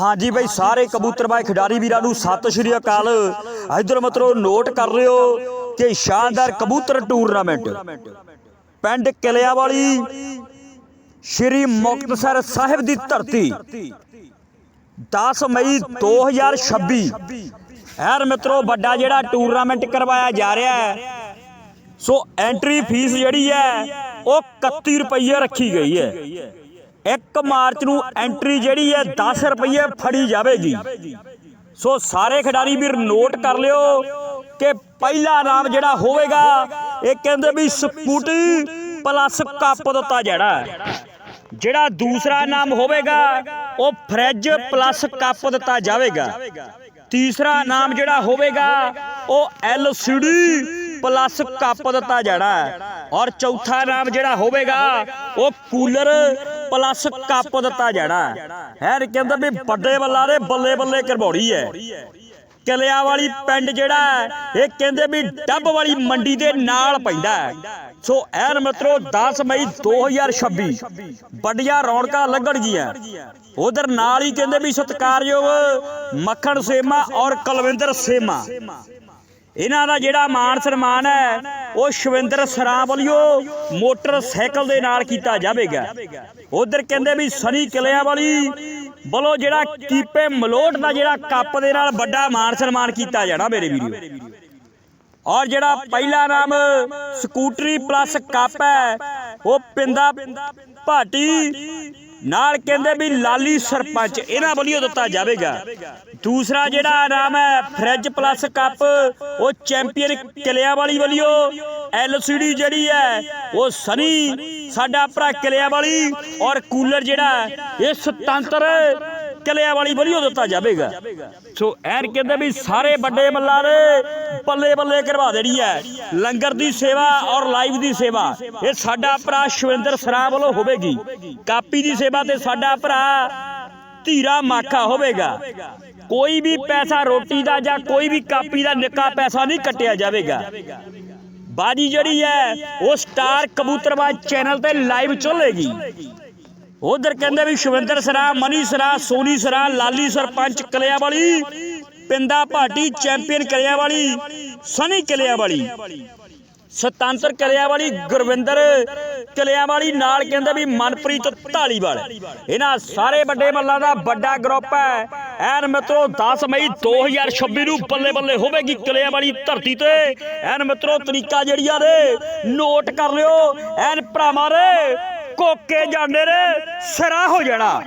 ਹਾਂਜੀ ਬਈ, ਸਾਰੇ ਕਬੂਤਰਬਾਜ਼ ਖਿਡਾਰੀ ਵੀਰਾਂ ਨੂੰ ਸਤਿ ਸ਼੍ਰੀ ਅਕਾਲ। ਇਧਰ ਮਤਰੋ ਨੋਟ ਕਰ ਰਹੇ ਹੋ ਕਿ ਸ਼ਾਨਦਾਰ ਕਬੂਤਰ ਟੂਰਨਾਮੈਂਟ ਪਿੰਡ ਕਿਲਿਆਂ ਵਾਲੀ ਸ਼੍ਰੀ ਮੁਕਤਸਰ ਸਾਹਿਬ ਦੀ ਧਰਤੀ। 10 ਮਈ 2026 ਯਾਰ ਮਿੱਤਰੋ, ਵੱਡਾ ਜਿਹੜਾ ਟੂਰਨਾਮੈਂਟ ਕਰਵਾਇਆ ਜਾ ਰਿਹਾ ਹੈ। ਸੋ ਐਂਟਰੀ ਫੀਸ ਜਿਹੜੀ ਹੈ, ਉਹ 31 ਰੁਪਏ ਰੱਖੀ ਗਈ ਹੈ। 1 ਮਾਰਚ ਨੂੰ ਐਂਟਰੀ ਜਿਹੜੀ ਹੈ 10 ਰੁਪਏ ਫੜੀ ਜਾਵੇਗੀ। ਸੋ ਸਾਰੇ ਖਿਡਾਰੀ ਵੀਰ ਨੋਟ ਕਰ ਲਿਓ ਕਿ ਪਹਿਲਾ ਨਾਮ ਜਿਹੜਾ ਹੋਵੇਗਾ, ਇਹ ਕਹਿੰਦੇ ਵੀ ਸਕੂਟੀ ਪਲੱਸ ਕੱਪ ਦਿੱਤਾ ਜਿਹੜਾ ਜਿਹੜਾ ਦੂਸਰਾ ਨਾਮ ਹੋਵੇਗਾ, ਉਹ ਫ੍ਰਿਜ ਪਲੱਸ ਕੱਪ ਦਿੱਤਾ ਜਾਵੇਗਾ। ਤੀਸਰਾ ਨਾਮ ਜਿਹੜਾ ਹੋਵੇਗਾ, ਉਹ LCD ਪਲੱਸ ਕੱਪ ਦਿੱਤਾ ਜਾਣਾ। ਔਰ ਚੌਥਾ ਨਾਮ ਜਿਹੜਾ ਹੋਵੇਗਾ, ਉਹ ਕੂਲਰ ਪਲੱਸ ਕੱਪ ਦਿੱਤਾ ਜਾਣਾ। ਹੈਰ ਕਹਿੰਦਾ ਵੀ ਵੱਡੇ ਬੱਲਾ ਦੇ ਬੱਲੇ ਬੱਲੇ ਕਰਬੌੜੀ ਹੈ। ਕਿਲਿਆਂ ਵਾਲੀ ਪਿੰਡ ਜਿਹੜਾ ਇਹ ਕਹਿੰਦੇ ਵੀ ਡੱਬ ਵਾਲੀ ਮੰਡੀ ਦੇ ਨਾਲ ਪੈਂਦਾ ਸੋ ਐਨ ਮਿੱਤਰੋ 10 ਮਈ 2026 ਵੱਡੀਆਂ ਰੌਣਕਾਂ ਲੱਗਣਗੀਆਂ ਉਧਰ ਨਾਲ ਹੀ ਕਹਿੰਦੇ ਵੀ ਸਤਿਕਾਰਯੋਗ ਮੱਖਣ ਸੇਮਾ ਔਰ ਕੁਲਵਿੰਦਰ ਸੇਮਾ। ਇਹਨਾਂ ਦਾ ਜਿਹੜਾ ਮਾਣ ਸਨਮਾਨ ਹੈ ਉਹ ਸ਼ਵਿੰਦਰ ਸਰਾਂ ਵੱਲੋਂ ਮੋਟਰਸਾਈਕਲ ਦੇ ਨਾਲ ਕੀਤਾ ਜਾਵੇਗਾ। ਉਧਰ ਕਹਿੰਦੇ ਵੀ ਸਨੀ ਕਿਲਿਆਂ ਵਾਲੀ ਵੱਲੋਂ ਜਿਹੜਾ ਕੀਪੇ ਮਲੋਟ ਦਾ ਜਿਹੜਾ ਕੱਪ ਦੇ ਨਾਲ ਵੱਡਾ ਮਾਨ ਸਨਮਾਨ ਕੀਤਾ ਜਾਣਾ ਮੇਰੇ ਵੀਡੀਓ ਔਰ ਜਿਹੜਾ ਪਹਿਲਾ ਨਾਮ ਸਕੂਟਰੀ ਪਲੱਸ ਕੱਪ ਹੈ, ਉਹ ਪਿੰਦਾ ਭਾਟੀ ਨਾਲ ਕਹਿੰਦੇ ਵੀ ਲਾਲੀ ਸਰਪੰਚ, ਇਹਨਾਂ ਵੱਲੋਂ ਦਿੱਤਾ ਜਾਵੇਗਾ। ਦੂਸਰਾ ਜਿਹੜਾ ਨਾਮ ਹੈ ਫ੍ਰਿਜ ਪਲੱਸ ਕੱਪ ਉਹ ਚੈਂਪੀਅਨ ਕਿਲਿਆਂ ਵਾਲੀ ਵੱਲੋਂ ਐਲਸੀਡੀ ਜਿਹੜੀ ਹੈ, ਉਹ ਸਨੀ, ਸਾਡਾ ਭਰਾ ਕਿਲਿਆਂ ਵਾਲੀ ਔਰ ਕੂਲਰ ਜਿਹੜਾ ਇਹ ਸੁਤੰਤਰ ਕਿਲਿਆਂ ਵਾਲੀ ਵੱਲੋਂ ਦਿੱਤਾ ਜਾਵੇਗਾ। ਸੋ ਐਨ ਕਹਿੰਦੇ ਵੀ ਸਾਰੇ ਵੱਡੇ ਮੱਲਾਂ ਦੇ ਬੱਲੇ ਬੱਲੇ ਕਰਵਾ ਦੇਣੀ ਹੈ। ਲੰਗਰ ਦੀ ਸੇਵਾ ਔਰ ਲਾਈਵ ਦੀ ਸੇਵਾ, ਇਹ ਸਾਡਾ ਭਰਾ ਸ਼ਵਿੰਦਰ ਸਰਾ ਵੱਲੋਂ ਹੋਵੇਗੀ। ਕਾਪੀ ਦੀ ਸੇਵਾ ਤੇ ਸਾਡਾ ਭਰਾ ਧੀਰਾ ਮਾਖਾ ਹੋਵੇਗਾ। ਕੋਈ ਵੀ ਪੈਸਾ ਰੋਟੀ ਦਾ ਜਾਂ ਕੋਈ ਵੀ ਕਾਪੀ ਦਾ ਨਿੱਕਾ ਪੈਸਾ ਨਹੀਂ ਕੱਟਿਆ ਜਾਵੇਗਾ। ਬਾਜੀ ਜਿਹੜੀ ਹੈ, ਉਹ ਸਟਾਰ ਕਬੂਤਰਬਾਜ਼ ਚੈਨਲ ਤੇ ਲਾਈਵ ਚੱਲੇਗੀ ਉਧਰ ਕਹਿੰਦੇ ਵੀ ਸ਼ਵਿੰਦਰ ਸਰਾ, ਮਨੀ ਸਰਾ, ਸੋਨੀ ਸਰਾ, ਲਾਲੀ ਸਰਪੰਚ ਕਲਿਆ ਵਾਲੀ ਪਿੰਦਾ ਭਾਟੀ ਚੈਂਪੀਅਨ ਕਲਿਆ ਵਾਲੀ ਸਨੀ ਕਲਿਆ ਵਾਲੀ ਸਤੰਤਰ ਕਲਿਆ ਵਾਲੀ ਗੁਰਵਿੰਦਰ ਕਲਿਆ ਵਾਲੀ ਨਾਲ ਕਹਿੰਦੇ ਵੀ ਮਨਪ੍ਰੀਤ ਢਾਲੀਵਾਲ ਇਹਨਾਂ ਸਾਰੇ ਵੱਡੇ ਮੱਲਾਂ ਦਾ ਵੱਡਾ ਗਰੁੱਪ ਹੈ। ਐਨ ਮਿੱਤਰੋ 10 ਮਈ 2026 ਨੂੰ ਬੱਲੇ ਬੱਲੇ ਹੋਵੇਗੀ ਕਲਿਆ ਵਾਲੀ ਧਰਤੀ ਤੇ। ਐਨ ਮਿੱਤਰੋ, ਤਰੀਕਾ ਜਿਹੜੀਆਂ ਨੇ ਨੋਟ ਕਰ ਲਿਓ। ਐਨ ਭਰਾਵਾਂ ਦੇ ਕੋਕੇ ਜਾਂਦੇ ਨੇ ਸਿਰਾ ਹੋ ਜਾਣਾ।